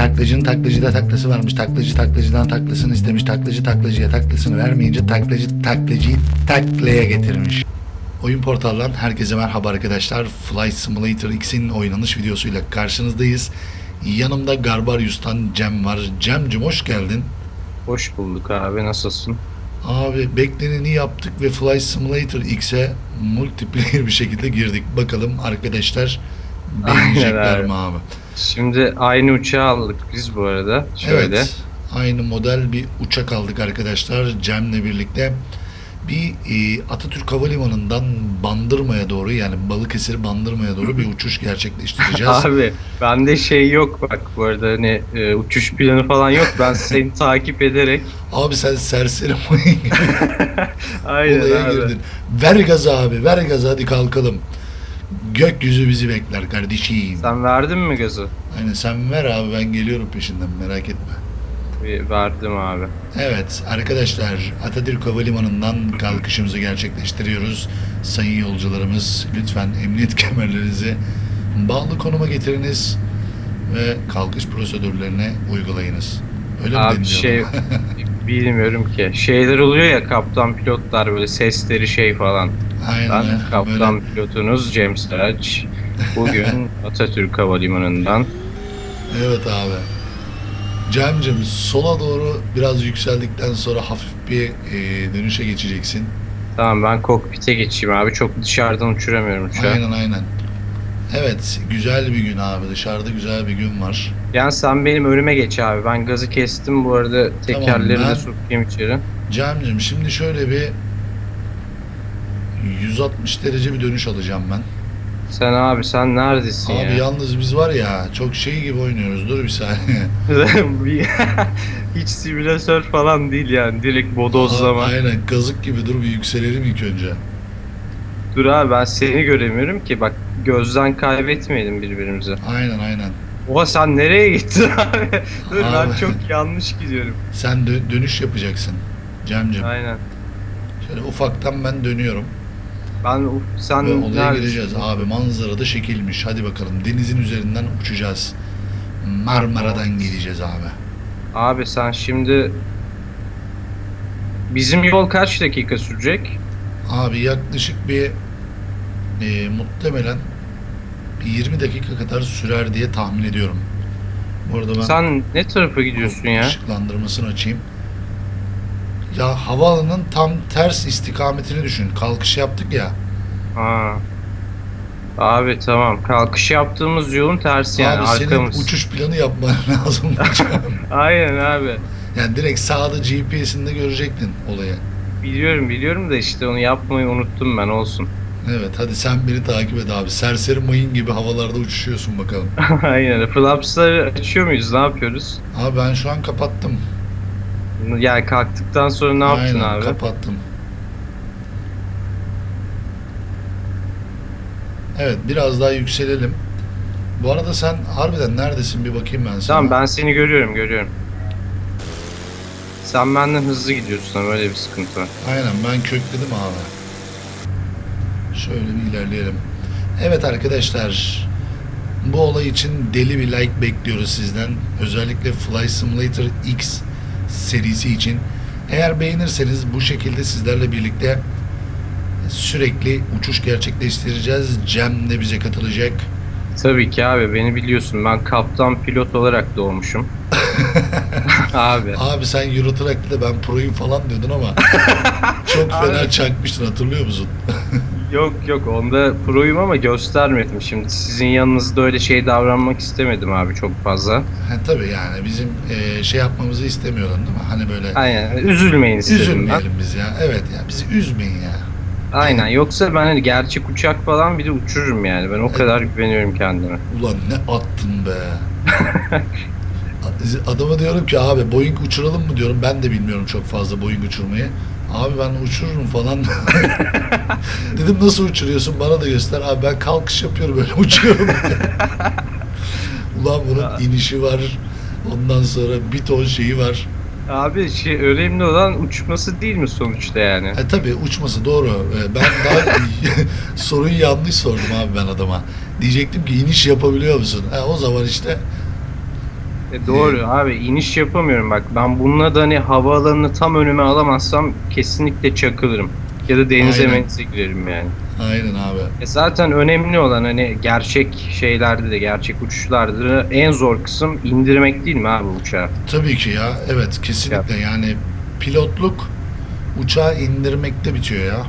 Taklacının taklacıda taklası varmış. Taklacı taklacıdan taklasını istemiş. Taklacı taklacıya taklasını vermeyince taklacı taklacıyı taklaya getirmiş. Oyun portaldan herkese merhaba arkadaşlar. Flight Simulator X'in oynanış videosuyla karşınızdayız. Yanımda Garbarius'tan Cem var. Cem'cim hoş geldin. Hoş bulduk abi nasılsın? Abi bekleneni yaptık ve Flight Simulator X'e multiplayer bir şekilde girdik. Bakalım arkadaşlar beğenecekler abi. mi abi? Şimdi aynı uçağı aldık biz bu arada. Şöyle. Evet. Aynı model bir uçak aldık arkadaşlar Cem'le birlikte. Bir e, Atatürk Havalimanı'ndan Bandırma'ya doğru yani Balıkesir Bandırma'ya doğru bir uçuş gerçekleştireceğiz. Abi bende şey yok bak bu arada hani e, uçuş planı falan yok. Ben seni takip ederek. Abi sen serseri Aynen olaya abi. girdin. Ver gazı abi ver gazı hadi kalkalım. Gökyüzü bizi bekler kardeşim. Sen verdin mi gazı? Aynen sen ver abi ben geliyorum peşinden merak etme. Bir verdim abi. Evet arkadaşlar Atatürk Havalimanı'ndan kalkışımızı gerçekleştiriyoruz. Sayın yolcularımız lütfen emniyet kemerlerinizi bağlı konuma getiriniz ve kalkış prosedürlerine uygulayınız. Öyle mi Abi deniliyor? şey bilmiyorum ki. Şeyler oluyor ya kaptan pilotlar böyle sesleri şey falan. Aynen. Ben kaptan pilotunuz Cem Saraç. Bugün Atatürk Havalimanı'ndan. Evet abi. Cem'cim sola doğru biraz yükseldikten sonra hafif bir e, dönüşe geçeceksin. Tamam ben kokpite geçeyim abi. Çok dışarıdan uçuramıyorum uçağı. Aynen aynen. Evet güzel bir gün abi dışarıda güzel bir gün var. Yani sen benim önüme geç abi. Ben gazı kestim bu arada tekerleri ben- de sokayım içeri. Cem'cim şimdi şöyle bir 160 derece bir dönüş alacağım ben. Sen abi sen neredesin Abi ya? yalnız biz var ya çok şey gibi oynuyoruz. Dur bir saniye. Hiç simülatör falan değil yani. Direkt bodozlama. Aa, Aynen kazık gibi dur bir yükselelim ilk önce. Dur abi ben seni göremiyorum ki. Bak gözden kaybetmeyelim birbirimizi. Aynen aynen. Oha sen nereye gittin abi? Dur ben Abi. çok yanlış gidiyorum. Sen dö- dönüş yapacaksın. Cem'cim. Aynen. Şöyle ufaktan ben dönüyorum. Ben sen Ve olaya neredesin? gireceğiz. Abi manzara da şekilmiş. Hadi bakalım denizin üzerinden uçacağız. Marmara'dan gideceğiz abi. Abi sen şimdi bizim yol kaç dakika sürecek? Abi yaklaşık bir e, muhtemelen bir 20 dakika kadar sürer diye tahmin ediyorum. Bu arada ben Sen ne tarafa gidiyorsun ya? ışıklandırmasını açayım. Ya havaalanının tam ters istikametini düşün. Kalkış yaptık ya. Ha. Abi tamam. Kalkış yaptığımız yolun tersi yani abi arkamız. senin uçuş planı yapman lazım. Aynen abi. yani direkt sağda GPS'inde görecektin olayı. Biliyorum biliyorum da işte onu yapmayı unuttum ben olsun. Evet hadi sen beni takip et abi. Serseri mayın gibi havalarda uçuşuyorsun bakalım. Aynen. Flaps'ları açıyor muyuz? Ne yapıyoruz? Abi ben şu an kapattım. Yani kalktıktan sonra ne yaptın Aynen, abi? kapattım. Evet biraz daha yükselelim. Bu arada sen harbiden neredesin bir bakayım ben sana. Tamam ben seni görüyorum görüyorum. Sen benden hızlı gidiyorsun ama öyle bir sıkıntı var. Aynen ben kökledim abi. Şöyle bir ilerleyelim. Evet arkadaşlar. Bu olay için deli bir like bekliyoruz sizden. Özellikle Fly Simulator X serisi için. Eğer beğenirseniz bu şekilde sizlerle birlikte sürekli uçuş gerçekleştireceğiz. Cem de bize katılacak. Tabii ki abi beni biliyorsun ben kaptan pilot olarak doğmuşum. abi. Abi sen Euro Truck'ta ben proyum falan diyordun ama çok fena Abi. çakmıştın hatırlıyor musun? Yok yok onda proyum ama göstermedim şimdi. Sizin yanınızda öyle şey davranmak istemedim abi çok fazla. Ha, tabii yani bizim e, şey yapmamızı istemiyordun değil mi? Hani böyle Aynen üzülmeyin istedim ben. üzülmeyelim biz ya. Evet ya bizi üzmeyin ya. Aynen yoksa ben hani gerçek uçak falan bir de uçururum yani. Ben o kadar güveniyorum kendime. Ulan ne attın be. Adama diyorum ki abi Boeing uçuralım mı diyorum. Ben de bilmiyorum çok fazla Boeing uçurmayı. Abi ben uçururum falan. Dedim nasıl uçuruyorsun bana da göster. Abi ben kalkış yapıyorum böyle uçuyorum. Ulan bunun inişi var. Ondan sonra bir ton şeyi var. Abi şey önemli olan uçması değil mi sonuçta yani? E tabi uçması doğru. E, Ben daha soruyu yanlış sordum abi ben adama. Diyecektim ki iniş yapabiliyor musun? Ha, o zaman işte E doğru abi iniş yapamıyorum bak. Ben bununla da hani havaalanını tam önüme alamazsam kesinlikle çakılırım. Ya da denize Aynen. menize girerim yani. Aynen abi. E zaten önemli olan hani gerçek şeylerde de gerçek uçuşlarda da en zor kısım indirmek değil mi abi uçağı? Tabii ki ya. Evet kesinlikle yani pilotluk uçağı indirmekte bitiyor ya.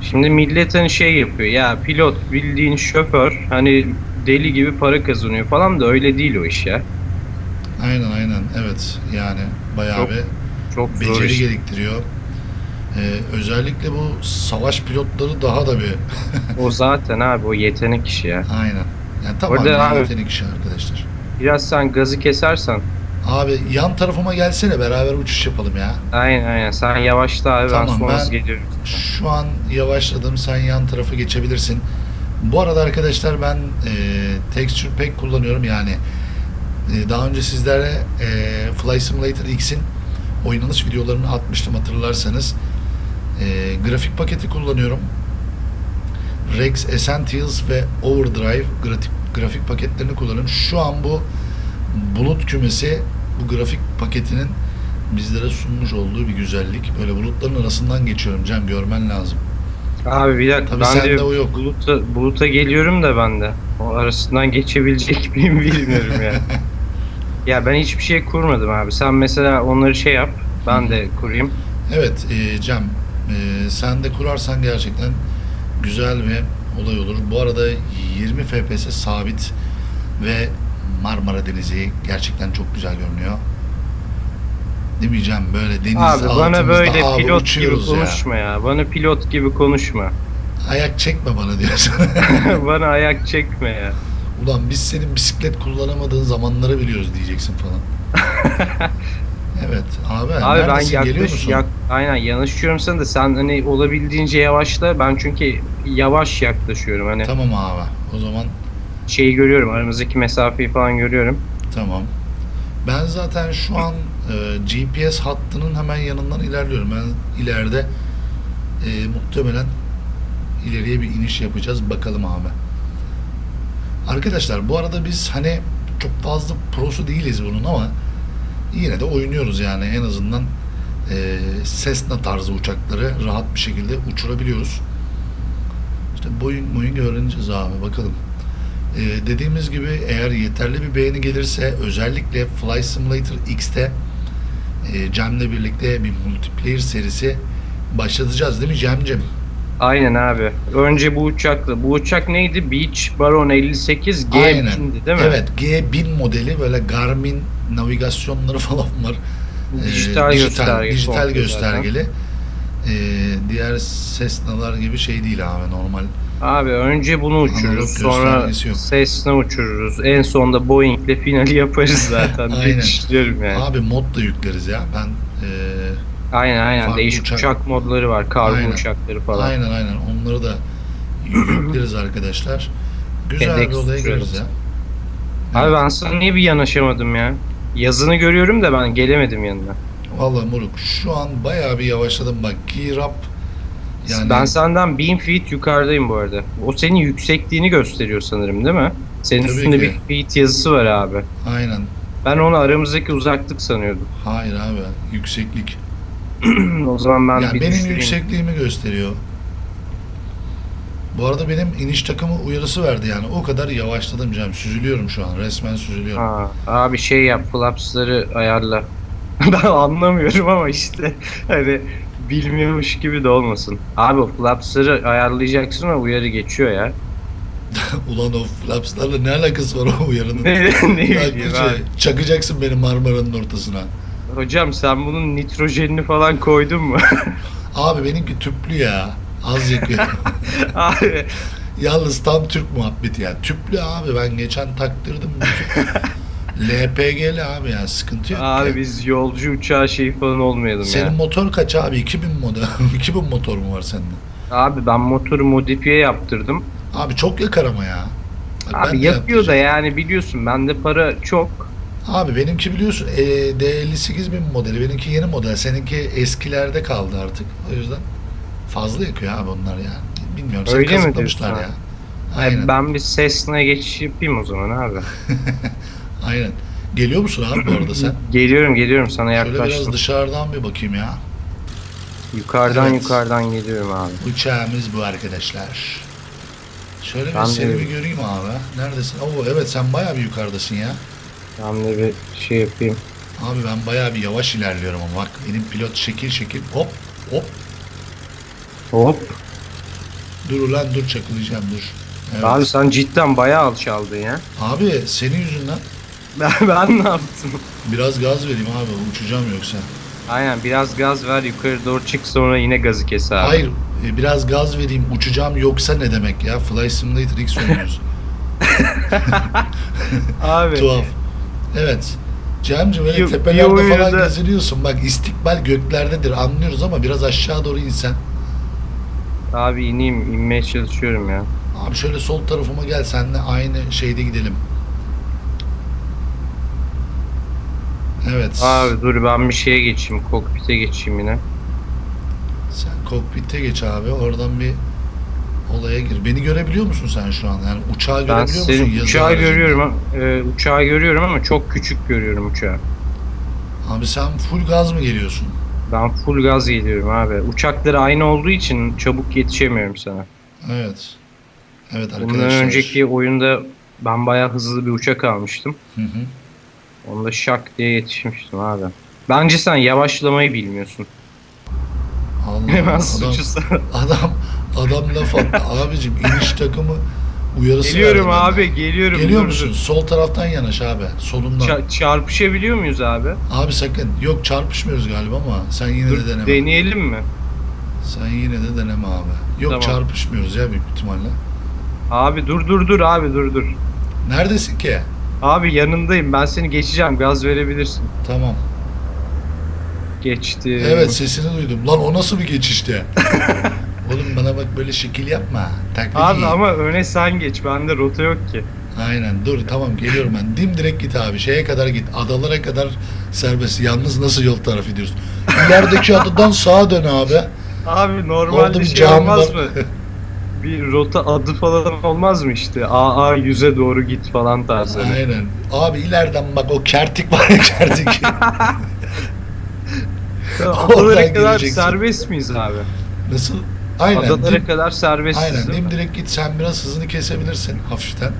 Şimdi millet hani şey yapıyor ya pilot bildiğin şoför hani deli gibi para kazanıyor falan da öyle değil o iş ya. Aynen aynen evet yani bayağı Çok bir Çok zor beceri iş. gerektiriyor. Ee, özellikle bu savaş pilotları daha da bir O zaten abi o yetenek işi ya. aynen. Yani tamamen Orada yetenek işi arkadaşlar. Biraz sen gazı kesersen Abi yan tarafıma gelsene beraber uçuş yapalım ya. aynen aynen sen yavaşla abi ben Tamam, sonrası ben- geliyorum. Şu an yavaşladım sen yan tarafa geçebilirsin. Bu arada arkadaşlar ben e, Texture Pack kullanıyorum yani. E, daha önce sizlere e, Fly Simulator X'in oynanış videolarını atmıştım hatırlarsanız. E, grafik paketi kullanıyorum. Rex Essentials ve Overdrive grafik, grafik paketlerini kullanıyorum. Şu an bu bulut kümesi bu grafik paketinin bizlere sunmuş olduğu bir güzellik. Böyle bulutların arasından geçiyorum Cem görmen lazım. Abi bir dakika Tabii ben de o yok. Buluta, buluta geliyorum da ben de. O arasından geçebilecek miyim bilmiyorum ya. ya ben hiçbir şey kurmadım abi. Sen mesela onları şey yap. Ben de kurayım. Evet e, Cem e, sen de kurarsan gerçekten güzel bir olay olur. Bu arada 20 FPS sabit ve Marmara Denizi gerçekten çok güzel görünüyor. Değil mi Cem? Böyle deniz Abi bana altımızda böyle abi pilot gibi uçuyoruz ya. konuşma ya. Bana pilot gibi konuşma. Ayak çekme bana diyorsun. bana ayak çekme ya. Ulan biz senin bisiklet kullanamadığın zamanları biliyoruz diyeceksin falan. evet abi, Abi ben neredesin? Geliyor yaklaş, musun? yak, aynen yanaşıyorum sana da sen hani olabildiğince yavaşla. Ben çünkü yavaş yaklaşıyorum. Hani Tamam abi. O zaman şeyi görüyorum. Aramızdaki mesafeyi falan görüyorum. Tamam. Ben zaten şu an e, GPS hattının hemen yanından ilerliyorum. Ben ileride e, muhtemelen ileriye bir iniş yapacağız. Bakalım abi. Arkadaşlar bu arada biz hani çok fazla prosu değiliz bunun ama yine de oynuyoruz yani en azından e, Cessna tarzı uçakları rahat bir şekilde uçurabiliyoruz. İşte Boeing Boeing öğreneceğiz abi bakalım. Ee, dediğimiz gibi eğer yeterli bir beğeni gelirse özellikle Fly Simulator X'te e, Cem'le birlikte bir multiplayer serisi başlatacağız değil mi Cem'cim? Aynen abi. Önce bu uçakla. Bu uçak neydi? Beach Baron 58 G Aynen. bindi değil mi? Evet G1000 modeli böyle Garmin navigasyonları falan var. Ee, Dijital gösterge dijital komple göstergeli. Ee, diğer Cessna'lar gibi şey değil abi normal. Abi önce bunu uçururuz. Sonra. Cessna uçururuz. En sonda Boeing'le finali yaparız zaten. diye Aynen. düşünüyorum yani. Abi mod da yükleriz ya. Ben e, aynen aynen. farklı Değişik uçak- uçak... modları var. Kargo Aynen. uçakları falan. Aynen aynen onları da yükleriz arkadaşlar. Güzel bir FedEx olaya gireriz ya. Abi Evet. ben sana niye bir yanaşamadım ya? Yazını görüyorum da ben gelemedim yanına. Vallahi moruk şu an bayağı bir yavaşladım bak gear up yani Ben senden 1000 feet yukarıdayım bu arada. O senin yüksekliğini gösteriyor sanırım değil mi? Senin Tabii üstünde ki. bir feet yazısı var abi. aynen Ben onu aramızdaki uzaklık sanıyordum. hayır abi yükseklik o zaman ben yani bir benim düşüreyim. yüksekliğimi gösteriyor. Bu arada benim iniş takımı uyarısı verdi yani o kadar yavaşladım canım süzülüyorum şu an resmen süzülüyorum. Ha, abi şey yap flapsları ayarla. ben anlamıyorum ama işte hani bilmiyormuş gibi de olmasın. Abi o flapsları ayarlayacaksın o uyarı geçiyor ya. Ulan o flapslarla ne alakası var o uyarının? ne, ne şey, çakacaksın beni Marmara'nın ortasına. Hocam sen bunun nitrojenini falan koydun mu? Abi benimki tüplü ya. Az yakıyor. abi Yalnız tam Türk muhabbeti ya. Tüplü abi ben geçen taktırdım. LPG'li abi ya sıkıntı yok. Abi ya. biz yolcu uçağı şey falan olmayalım Senin ya. motor kaç abi? 2000 model. 2000 motor mu var sende? Abi ben motoru modifiye yaptırdım. Abi çok yakar ama ya. Ben Abi de yapıyor da yani biliyorsun bende para çok. Abi benimki biliyorsun e, D58 bin modeli. Benimki yeni model. Seninki eskilerde kaldı artık. O yüzden fazla yakıyor abi onlar yani. Bilmiyorum. Seni Öyle mi kazıklamışlar ya. Ay, Aynen. Ben bir Cessna'ya geçiş yapayım o zaman abi. Aynen. Geliyor musun abi bu arada sen? Geliyorum geliyorum sana Şöyle biraz yaklaştım. dışarıdan bir bakayım ya. Yukarıdan Evet. yukarıdan geliyorum abi. Uçağımız bu arkadaşlar. Şöyle bir Ben de- seni bir göreyim abi. Neredesin? Oo evet sen bayağı bir yukarıdasın ya. De bir şey yapayım. Abi ben bayağı bir yavaş ilerliyorum ama bak benim pilot şekil şekil hop hop Hop. dur ulan dur çakılayacağım dur. Evet. Abi sen cidden bayağı alçaldın ya. Abi senin yüzünden Ben, ben ne yaptım? biraz gaz vereyim abi uçacağım yoksa. Aynen biraz gaz ver yukarı doğru çık sonra yine gazı kes abi. Hayır e, biraz gaz vereyim uçacağım yoksa ne demek ya? Fly Simulator X oynuyoruz. Abi. Tuhaf. Evet. Cemciğim öyle tepelerde falan oyunda- geziniyorsun. Bak istikbal göklerdedir anlıyoruz ama biraz aşağı doğru insen. Abi ineyim inmeye çalışıyorum ya. Abi şöyle sol tarafıma gel senle aynı şeyde gidelim. Evet. Abi dur ben bir şeye geçeyim kokpite geçeyim yine. Sen kokpite geç abi. Oradan bir olaya gir. Beni görebiliyor musun sen şu an? Yani uçağı Ben görebiliyor musun? uçağı görüyorum e, uçağı görüyorum ama çok küçük görüyorum uçağı. Abi sen full gaz mı geliyorsun? Ben full gaz geliyorum abi. Uçakları aynı olduğu için çabuk yetişemiyorum sana. Evet. Evet arkadaşlar. Bundan önceki oyunda ben bayağı hızlı bir uçak almıştım. Hı hı. Onda şak diye yetişmiştim abi. Bence sen yavaşlamayı bilmiyorsun. Allah Hemen adam, suçu sana. adam, adam laf attı. Abicim iniş takımı uyarısı Geliyorum verdi bana. abi geliyorum. Geliyor dur, musun? dur. Sol taraftan yanaş abi. Solundan. Ça- çarpışabiliyor muyuz abi? Abi sakın. Yok çarpışmıyoruz galiba ama sen yine Dur de deneme. deneyelim mi? sen yine de deneme abi. Yok Tamam. çarpışmıyoruz ya büyük ihtimalle. Abi dur dur dur abi dur dur. Neredesin ki? Abi yanındayım ben seni geçeceğim gaz verebilirsin. Tamam. Geçti. Evet sesini duydum. Lan o nasıl bir geçişti? Oğlum bana bak böyle şekil yapma. Taklit Abi iyi. ama öne sen geç bende rota yok ki. Aynen dur tamam geliyorum ben. Dimdirek git abi. Şeye kadar git. Adalara kadar serbest. Yalnız nasıl yol tarafı gidiyorsun? İlerideki adadan sağa dön abi. Abi normalde bir şey olmaz var. mı? Bir rota adı falan olmaz mı işte? AA yüze doğru git falan tarzı. Aynen. Abi ileriden bak o kertik var ya kertik. Oradan Adalara kadar gireceksin. serbest miyiz abi? Nasıl? Aynen. Adalara dim- kadar serbestiz aynen. Dimdirek git. Sen biraz hızını kesebilirsin hafiften.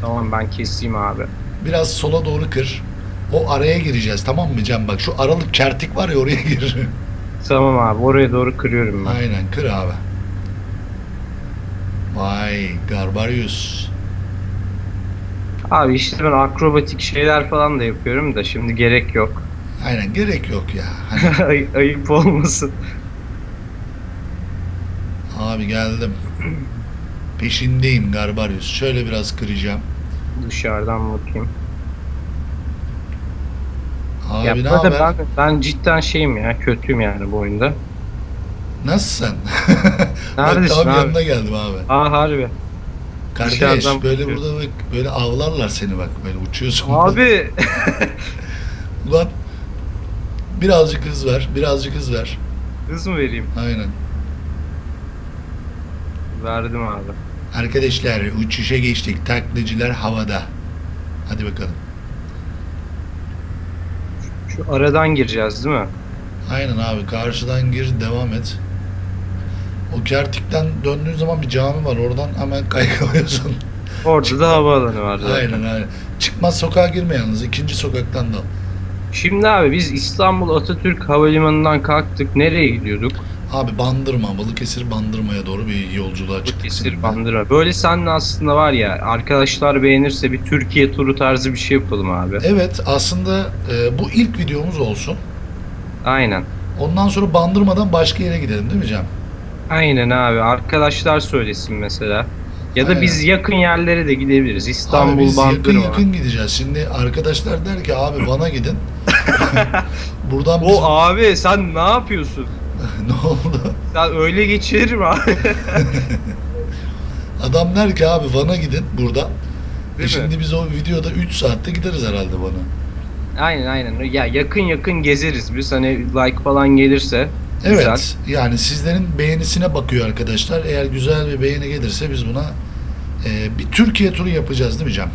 Tamam ben keseyim abi. Biraz sola doğru kır. O araya gireceğiz tamam mı Cem? Bak şu aralık kertik var ya oraya gir. Tamam abi oraya doğru kırıyorum ben. Aynen kır abi. Vay Garbarius. Abi işte ben akrobatik şeyler falan da yapıyorum da şimdi gerek yok. Aynen gerek yok ya. Hani, Ay- ayıp olmasın. Abi geldim. Peşindeyim Garbarius. Şöyle biraz kıracağım. Dışarıdan bakayım. Abi ya ne haber? ben, ben cidden şeyim ya kötüyüm yani bu oyunda. Nasılsın? Neredesin Bak tam abi? yanına geldim abi. Aa harbi. Kardeş Dışarıdan böyle bakıyor. burada bak böyle avlarlar seni bak böyle uçuyorsun. Abi Ulan birazcık hız ver, birazcık hız ver. hız mı vereyim? Aynen. Verdim abi. Arkadaşlar uçuşa geçtik. Taklacılar havada. Hadi bakalım. Şu aradan gireceğiz değil mi? Aynen abi karşıdan gir devam et. O kertikten döndüğün zaman bir cami var oradan hemen kaykalıyorsun. Orada da havaalanı var zaten. aynen aynen. Çıkmaz sokağa girme yalnız ikinci sokaktan da. Şimdi abi biz İstanbul Atatürk Havalimanı'ndan kalktık. Nereye gidiyorduk? Abi Bandırma, Balıkesir Bandırma'ya doğru bir yolculuğa çıktık. Balıkesir. Bandıra. Böyle seninle aslında var ya arkadaşlar beğenirse bir Türkiye turu tarzı bir şey yapalım abi. Evet aslında e, bu ilk videomuz olsun. Aynen. Ondan sonra Bandırma'dan başka yere gidelim değil mi Cem? Aynen abi. Arkadaşlar söylesin mesela. Ya da Aynen. biz yakın yerlere de gidebiliriz. Abi İstanbul, biz yakın Bandırma. yakın gideceğiz. Şimdi arkadaşlar der ki abi Van'a gidin. Buradan biz... O abi sen ne yapıyorsun? ne oldu? Sen öyle geçirir mi abi? Adam der ki abi Van'a gidin buradan. E Değil mi? şimdi biz o videoda 3 saatte gideriz herhalde Van'a. aynen aynen. Ya yakın yakın gezeriz biz. Hani like falan gelirse. Evet. Güzel. Yani sizlerin beğenisine bakıyor arkadaşlar. Eğer güzel bir beğeni gelirse biz buna e, bir Türkiye turu yapacağız değil mi Cem?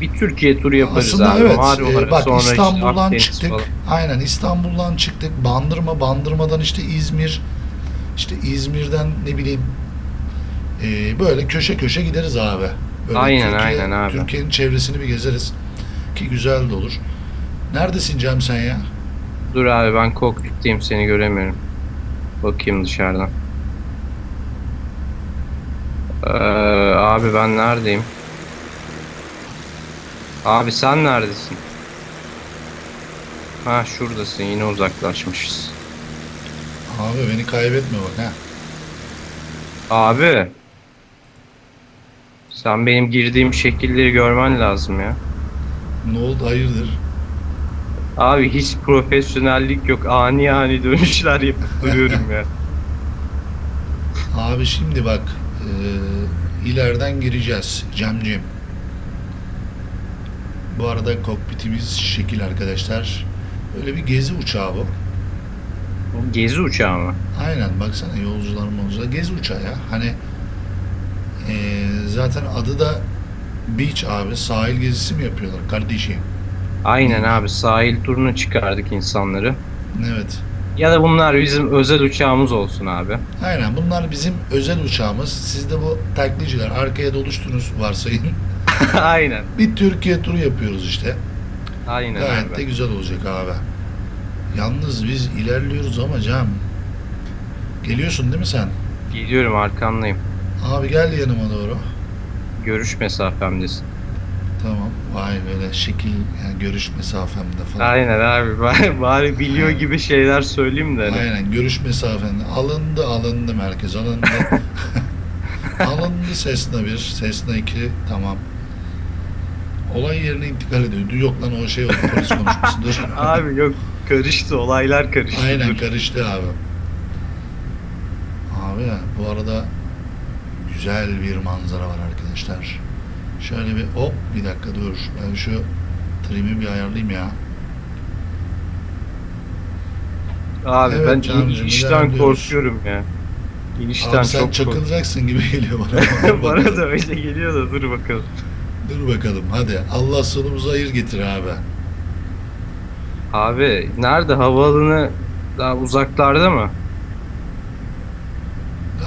Bir Türkiye turu yaparız Aslında abi. evet. Marmara, e, bak sonra işte İstanbul'dan Akdeniz çıktık. falan. Aynen İstanbul'dan çıktık. Bandırma, Bandırma'dan işte İzmir. işte İzmir'den ne bileyim e, böyle köşe köşe gideriz abi. Böyle Aynen, aynen abi. Türkiye'nin çevresini bir gezeriz. Ki güzel de olur. Neredesin Cem sen ya? Dur abi ben kokpitteyim seni göremiyorum. Bakayım dışarıdan. Ee, abi ben neredeyim? Abi sen neredesin? Ha şuradasın yine uzaklaşmışız. Abi beni kaybetme bak ha. Abi. Sen benim girdiğim şekilleri görmen lazım ya. Ne oldu hayırdır? Abi hiç profesyonellik yok. Ani ani dönüşler yapıp duruyorum ya. Abi şimdi bak e, ileriden gireceğiz Cemciğim. Bu arada kokpitimiz şekil arkadaşlar. Böyle bir gezi uçağı bu. Gezi uçağı mı? Aynen baksana yolcular yolcular gezi uçağı ya. Hani e, zaten adı da beach abi sahil gezisi mi yapıyorlar kardeşim? Aynen abi sahil turuna çıkardık insanları. Evet. Ya da bunlar bizim özel uçağımız olsun abi. Aynen bunlar bizim özel uçağımız. Siz de bu taklitçiler arkaya doluştunuz varsayın. Aynen. bir Türkiye turu yapıyoruz işte. Aynen Gayet de abi. güzel olacak abi. Yalnız biz ilerliyoruz ama Cem. Geliyorsun değil mi sen? Gidiyorum arkandayım. Abi gel yanıma doğru. Görüş mesafemdesin. Tamam. Vay böyle şekil yani görüş mesafemde falan. Aynen abi. Bari, bari biliyor gibi şeyler söyleyeyim de. Hani. Aynen görüş mesafende. Alındı alındı merkez alındı. alındı Cessna 1, Cessna 2 tamam. Olay yerine intikal ediyor. Yok lan o şey oldu polis konuşması. Dur. Abi yok karıştı olaylar karıştı. Aynen karıştı abi. Abi bu arada güzel bir manzara var arkadaşlar. Şöyle bir hop bir dakika dur. Ben şu trim'i bir ayarlayayım ya. Abi Evet ben canım, inişten korkuyorum ya. İnişten Abi sen çok korkuyorum. çakılacaksın gibi geliyor bana. Bana da öyle geliyor da dur bakalım. Dur bakalım hadi. Allah sonumuzu hayır getir abi. Abi nerede havaalanı daha uzaklarda mı?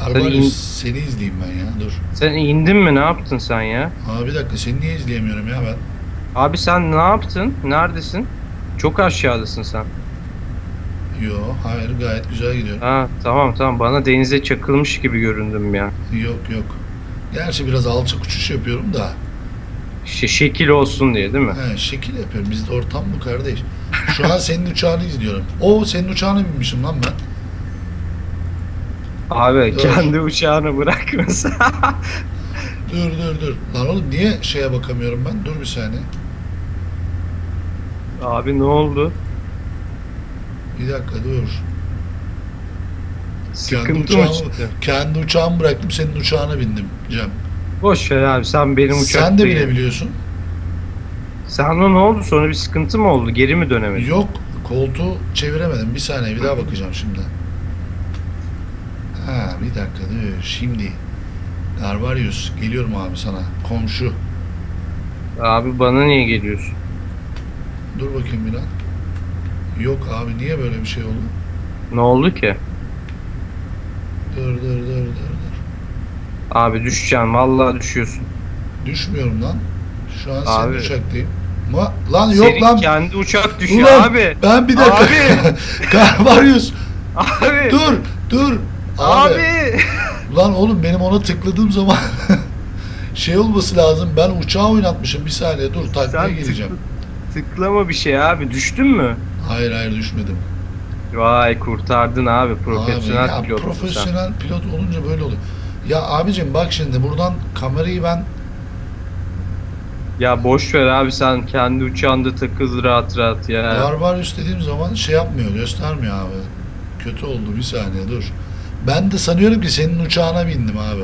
Arbarius in- seni izleyeyim ben ya dur. Sen indin mi ne yaptın sen ya? Abi bir dakika seni niye izleyemiyorum ya ben? Abi sen ne yaptın? Neredesin? Çok aşağıdasın sen. Yo hayır gayet güzel gidiyor. Ha tamam tamam bana denize çakılmış gibi göründüm ya. Yok yok. Gerçi biraz alçak uçuş yapıyorum da. İşte şekil olsun diye değil mi? He, şekil yapıyorum. Bizde ortam bu kardeş. Şu an senin uçağını izliyorum. O senin uçağına binmişim lan ben. Abi Dur. kendi uçağını bırakmasa. Dur dur dur. Lan oğlum niye şeye bakamıyorum ben? Dur bir saniye. Abi ne oldu? Bir dakika dur. Sıkıntı mı uçağımı- çıktı? Kendi uçağımı bıraktım senin uçağına bindim Cem. Boş ver abi sen benim uçakta Sen de gel. binebiliyorsun. Sen de ne oldu sonra bir sıkıntı mı oldu? Geri mi dönemedin? Yok koltuğu çeviremedim. Bir saniye bir daha bakacağım şimdi. Bir dakika dur. Şimdi. Garbarius geliyorum abi sana. Komşu. Abi bana niye geliyorsun? Dur bakayım bir. Yok abi niye böyle bir şey oldu? Ne oldu ki? Dur dur dur dur dur. Abi düşeceğim vallahi düşüyorsun. Düşmüyorum lan. Şu an Abi. senin uçaktayım. Ma lan yok Senin lan. kendi uçak düşüyor Ulan, abi. Ben bir dakika. Abi. Garbarius. Abi. dur dur. Abi. Abi. Lan oğlum benim ona tıkladığım zaman şey olması lazım. Ben uçağı oynatmışım. Bir saniye dur takviye Sen geleceğim. tıkla- tıklama bir şey abi. Düştün mü? Hayır hayır düşmedim. Vay kurtardın abi. Profesyonel Abi, ya, pilotsun sen. profesyonel pilot olunca böyle oluyor. Ya abicim bak şimdi buradan kamerayı ben Ya boş ver abi sen kendi uçağında takıl rahat rahat ya. Garbarius dediğim zaman şey yapmıyor, göstermiyor abi. Kötü oldu bir saniye dur. Ben de sanıyorum ki senin uçağına bindim abi.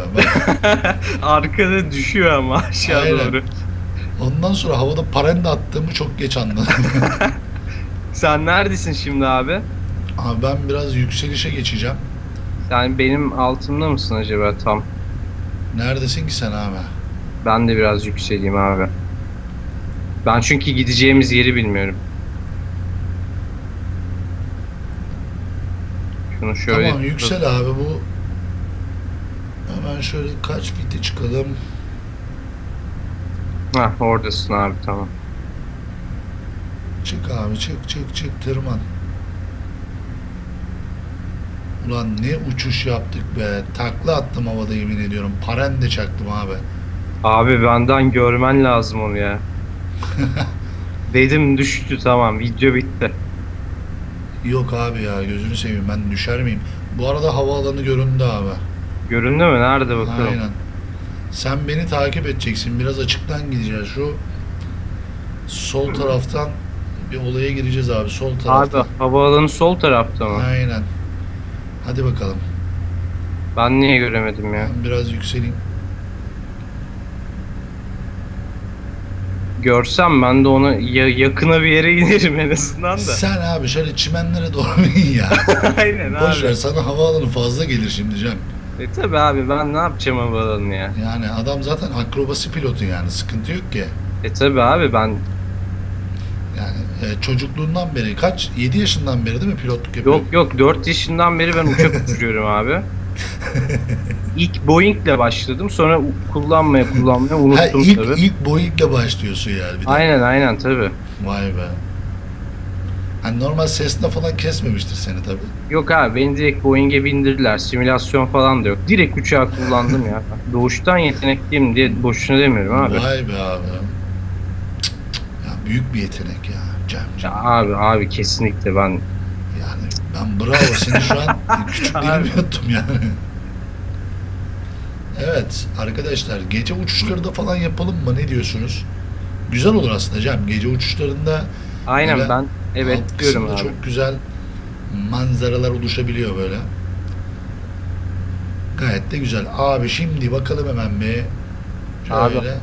Arkada düşüyor ama aşağı Aynen. doğru. ondan sonra havada parende attığımı çok geç anladım. Sen neredesin şimdi abi? abi ben biraz yükselişe geçeceğim. Sen benim altımda mısın acaba tam? Neredesin ki sen abi? Ben de biraz yükseleyim abi. Ben çünkü gideceğimiz yeri bilmiyorum. Şunu şöyle Tamam yüksel abi bu. Hemen şöyle kaç fiti çıkalım. Hah oradasın abi tamam. Çık abi çık çık çık tırman. Ulan ne uçuş yaptık be. Takla attım havada yemin ediyorum. Paren de çaktım abi. Abi benden görmen lazım onu ya. Dedim düştü tamam video bitti. Yok abi ya gözünü seveyim ben düşer miyim? Bu arada havaalanı göründü abi. Göründü mü? Nerede bakalım? Aynen. Sen beni takip edeceksin. Biraz açıktan gideceğiz. Şu sol taraftan bir olaya gireceğiz abi. Sol taraftan. Abi havaalanı sol tarafta mı? Aynen. Hadi bakalım. Ben niye göremedim ya? Ben biraz yükseleyim. Görsem ben de ona ya- yakına bir yere inerim en azından da. Sen abi şöyle çimenlere doğru in ya. Aynen Boş ver abi. sana havaalanı fazla gelir şimdi Cem. E tabi abi ben ne yapacağım havaalanı ya? Yani adam zaten akrobasi pilotu yani sıkıntı yok ki. E tabi abi ben Yani e, çocukluğundan beri kaç? 7 yaşından beri değil mi pilotluk yapıyor? yok yok 4 yaşından beri ben uçak uçuruyorum abi. İlk Boeing'le başladım sonra kullanmaya kullanmaya Ha, unuttum ilk, tabi. ilk Boeing'le başlıyorsun yani bir de. Aynen aynen tabi. Vay be. Hani normal Cessna falan kesmemiştir seni tabi. Yok abi beni direkt Boeing'e bindirdiler. Simülasyon falan da yok. Direkt uçağı kullandım ya. Doğuştan yetenekliyim diye boşuna demiyorum abi. Vay be abi. Cık, cık. Ya büyük bir yetenek ya Cemciğim. Ya abi abi kesinlikle ben Yani ben bravo seni şu an küçüklerimi Abi. yuttum yani. Evet arkadaşlar gece uçuşları da falan yapalım mı ne diyorsunuz? Güzel olur aslında Cem. Gece uçuşlarında aynen Böyle ben evet alt diyorum abi. çok güzel manzaralar oluşabiliyor böyle. Gayet de güzel. Abi şimdi bakalım hemen bir Abi, şöyle.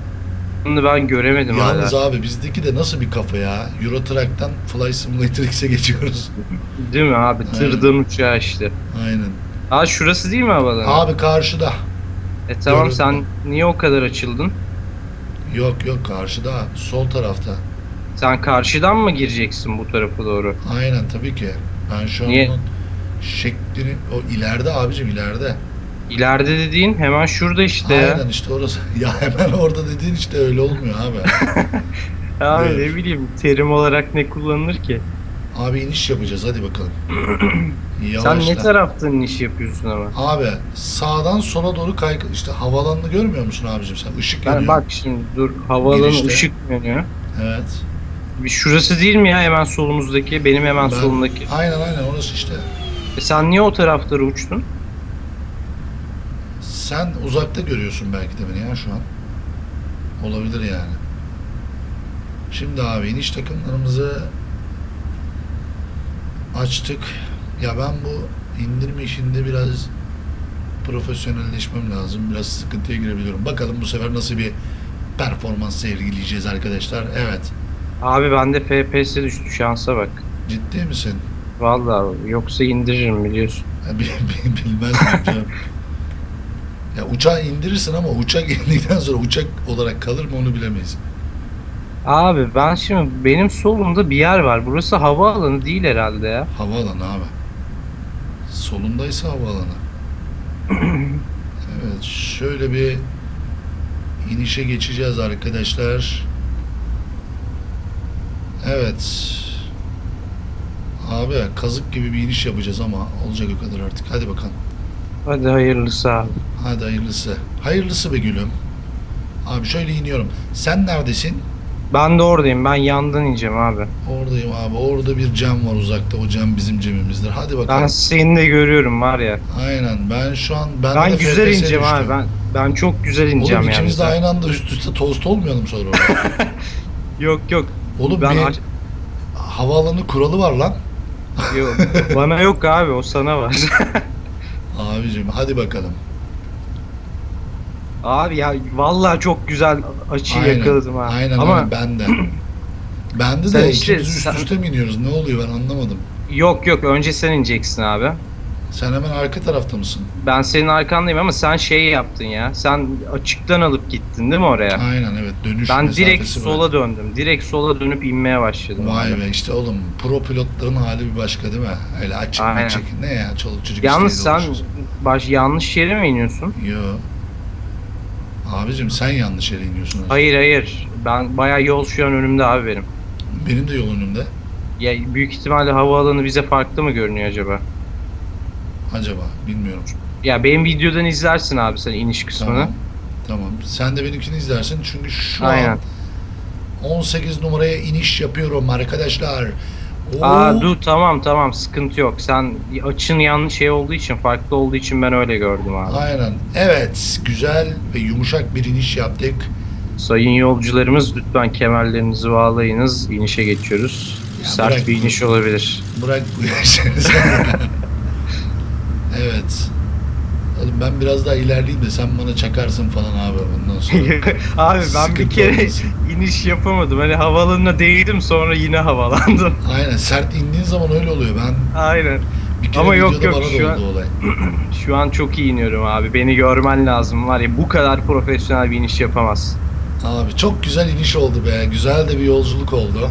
Bunu ben göremedim Yalnız hala. abi bizdeki de nasıl bir kafa ya? Euro Truck'tan Fly Simulator X'e geçiyoruz. Değil mi abi? Tırdan uçağı işte. Aynen. Aa şurası değil mi havalanı? Abi karşıda. e tamam görüyorum. sen niye o kadar açıldın? Yok yok karşıda. Sol tarafta. Sen karşıdan mı gireceksin bu tarafa doğru? Aynen tabii ki. Ben şu an Niye? onun şeklini... O ileride abicim ileride. İleride dediğin hemen şurada işte ya. Aynen işte orası. Ya hemen orada dediğin işte öyle olmuyor abi. Abi Evet. ne bileyim terim olarak ne kullanılır ki? Abi iniş yapacağız hadi bakalım. Sen Yavaşla. ne taraftan iş yapıyorsun ama? Abi sağdan sola doğru kay işte havalanını görmüyor musun abicim sen? Işık Ben yanıyor. bak şimdi dur havaalanı Girişte. ışık yanıyor. Evet. Bir Şurası değil mi ya hemen solumuzdaki? Benim hemen Ben- solumdaki. Aynen aynen orası işte. E sen niye o taraflara uçtun? Sen uzakta görüyorsun belki de beni ya şu an. Olabilir yani. Şimdi abi iniş takımlarımızı açtık. Ya ben bu indirme işinde biraz profesyonelleşmem lazım. Biraz sıkıntıya girebiliyorum. Bakalım bu sefer nasıl bir performans sergileyeceğiz arkadaşlar. Evet. Abi bende FPS düştü şansa bak. Ciddi misin? Vallahi yoksa indiririm biliyorsun. Ya, Bilmez miyim canım? Ya uçağı indirirsin ama uçak indikten sonra uçak olarak kalır mı onu bilemeyiz. Abi ben şimdi benim solumda bir yer var. Burası havaalanı değil herhalde ya. Havaalanı abi. Solundaysa havaalanı. evet şöyle bir inişe geçeceğiz arkadaşlar. Evet. Abi kazık gibi bir iniş yapacağız ama olacak o kadar artık. Hadi bakalım. Hadi hayırlısı abi. Hadi hayırlısı. Hayırlısı be gülüm. Abi şöyle iniyorum. Sen neredesin? Ben de oradayım. Ben yandan ineceğim abi. Oradayım abi. Orada bir cam var uzakta. O cam bizim camimizdir. Hadi bakalım. Ben seni de görüyorum var ya. Aynen. Ben şu an ben, Ben de güzel FPS ineceğim abi. düştüm. Ben ben çok güzel ineceğim Oğlum yani. ikimiz de aynı anda üst üste tost olmayalım sonra. Yok yok. Oğlum ben bir aç- havaalanı kuralı var lan. yok. Bana yok abi o sana var. Abicim hadi bakalım. abi ya vallahi çok güzel açı Aynen. yakaladım ha. Aynen Ama aynen ben de. Bende de işte- ikimiz üst sen- üste mi iniyoruz? Ne oluyor ben anlamadım. yok yok önce sen ineceksin abi. Sen hemen arka tarafta mısın? Ben senin arkandayım ama sen şey yaptın ya. Sen açıktan alıp gittin değil mi oraya? Aynen evet dönüş Ben direkt mesafesi sola böyle. döndüm. Direkt sola dönüp inmeye başladım. Vay be işte oğlum pro pilotların hali bir başka değil mi? Öyle açık Aynen. açık. Ne ya çoluk çocuk Yalnız sen uğraşıyorsun. baş yanlış yere mi iniyorsun? Yo. Abicim sen yanlış yere iniyorsun. Hayır hayır. Ben bayağı yol şu an önümde abi benim. Benim de yol önümde. Ya büyük ihtimalle havaalanı bize farklı mı görünüyor acaba? Acaba bilmiyorum. Ya benim videodan izlersin abi sen iniş kısmını. Tamam. Tamam. Sen de benimkini izlersin çünkü şu Aynen. an 18 numaraya iniş yapıyorum arkadaşlar. Oo. Aa dur tamam tamam sıkıntı yok. Sen açın yanlış şey olduğu için farklı olduğu için ben öyle gördüm abi. Aynen. Evet. Güzel ve yumuşak bir iniş yaptık. Sayın yolcularımız lütfen kemerlerinizi bağlayınız. İnişe geçiyoruz. Ya Sert bırak bir iniş olabilir. Bırak bu. evet. Oğlum ben biraz daha ilerleyeyim de sen bana çakarsın falan abi bundan sonra. abi ben bir kere olmasın. iniş yapamadım. Hani havalanına değdim sonra yine havalandım. Aynen sert indiğin zaman öyle oluyor. Ben Aynen. bir kere Ama yok, yok, şu an- olay. Şu an çok iyi iniyorum abi. Beni görmen lazım var ya bu kadar profesyonel bir iniş yapamaz. Abi çok güzel iniş oldu be. Güzel de bir yolculuk oldu.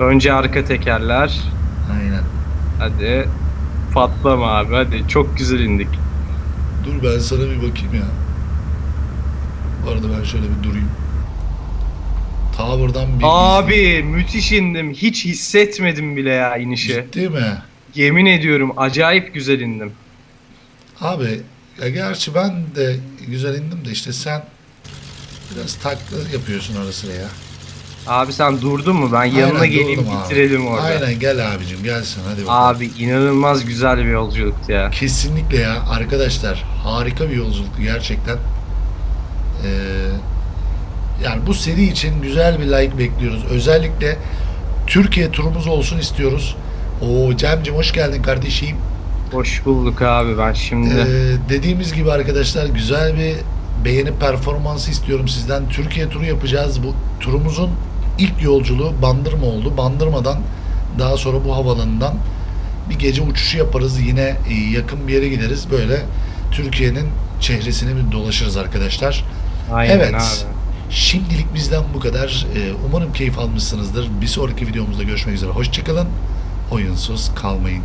Önce arka tekerler. Aynen. Hadi patlama abi hadi çok güzel indik. Dur ben sana bir bakayım ya. Bu arada ben şöyle bir durayım. Tower'dan bir... Abi müthiş indim. Hiç hissetmedim bile ya inişi. Ciddi mi? Yemin ediyorum acayip güzel indim. Abi ya gerçi ben de güzel indim de işte sen biraz takla yapıyorsun ara sıra ya. Abi sen durdun mu? Ben yanına Aynen, geleyim durdum abi. bitirelim orada. Aynen gel abicim gel sen hadi bakalım. Abi inanılmaz güzel bir yolculuktu ya. Kesinlikle ya arkadaşlar harika bir yolculuktu gerçekten. Ee, yani bu seri için güzel bir like bekliyoruz. Özellikle Türkiye turumuz olsun istiyoruz. Oo Cem'cim hoş geldin kardeşim. Hoş bulduk abi ben şimdi. Ee, dediğimiz gibi arkadaşlar güzel bir beğeni performansı istiyorum sizden. Türkiye turu yapacağız. Bu turumuzun ilk yolculuğu Bandırma oldu. Bandırmadan daha sonra bu havalanından bir gece uçuşu yaparız. Yine e, yakın bir yere gideriz. Böyle Türkiye'nin çehresini bir dolaşırız arkadaşlar. Aynen evet. abi. Şimdilik bizden bu kadar. Ee, umarım keyif almışsınızdır. Bir sonraki videomuzda görüşmek üzere. Hoşçakalın. Oyunsuz kalmayın.